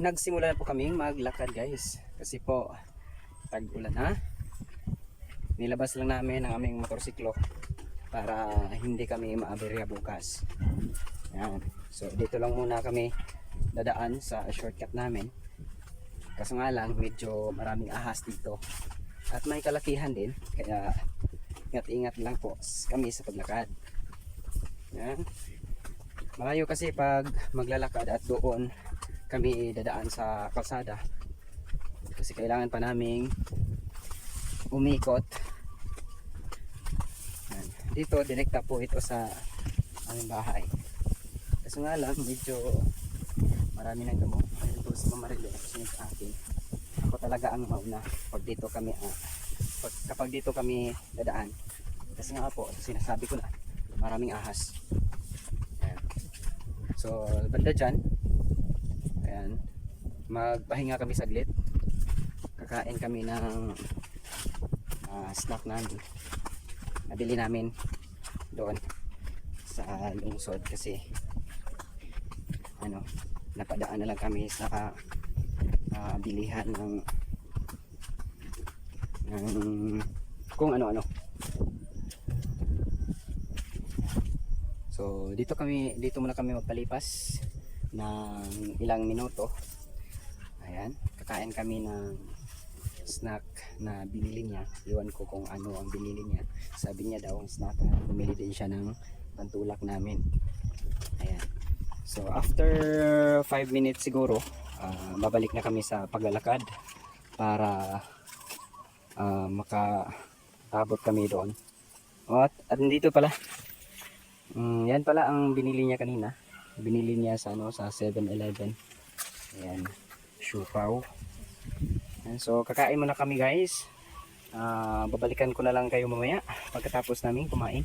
nagsimula na po kaming maglakad guys. Kasi po, tag-ulan ha. Nilabas lang namin ang aming motorsiklo para hindi kami maaberya bukas. Yan. So dito lang muna kami dadaan sa shortcut namin. Kaso nga lang, medyo maraming ahas dito. At may kalakihan din. Kaya ingat-ingat lang po kami sa paglakad. Yan. Malayo kasi pag maglalakad at doon kami dadaan sa kalsada. Kasi kailangan pa naming umikot. Yan. Dito, direkta po ito sa aming bahay. Kaso nga lang, medyo marami ng damo. Ito si Mama Rile, sinunod sa akin. Ako talaga ang mauna pag dito kami, ah, pag, kapag dito kami dadaan. Kasi nga po, sinasabi ko na, maraming ahas. Ayan. So, banda dyan, ayan, magpahinga kami saglit. Kakain kami ng ah, snack namin. Nabili namin doon sa lungsod kasi ano, napadaan na lang kami sa ah, bilihan ng ng kung ano-ano. So, dito kami dito muna kami magpalipas ng ilang minuto. Ayan, kakain kami ng snack na binili niya. Iwan ko kung ano ang binili niya. Sabi niya daw ang snack, bumili din siya ng pantulak namin. Ayan. So after 5 minutes siguro, ah, babalik na kami sa paglalakad para ah, makaabot kami doon. At, at dito pala. Mm, yan pala ang binili niya kanina. Binili niya sa ano sa 7-Eleven. Ayan, siupaw. So kakain muna kami guys. Ah, babalikan ko na lang kayo mamaya pagkatapos namin kumain.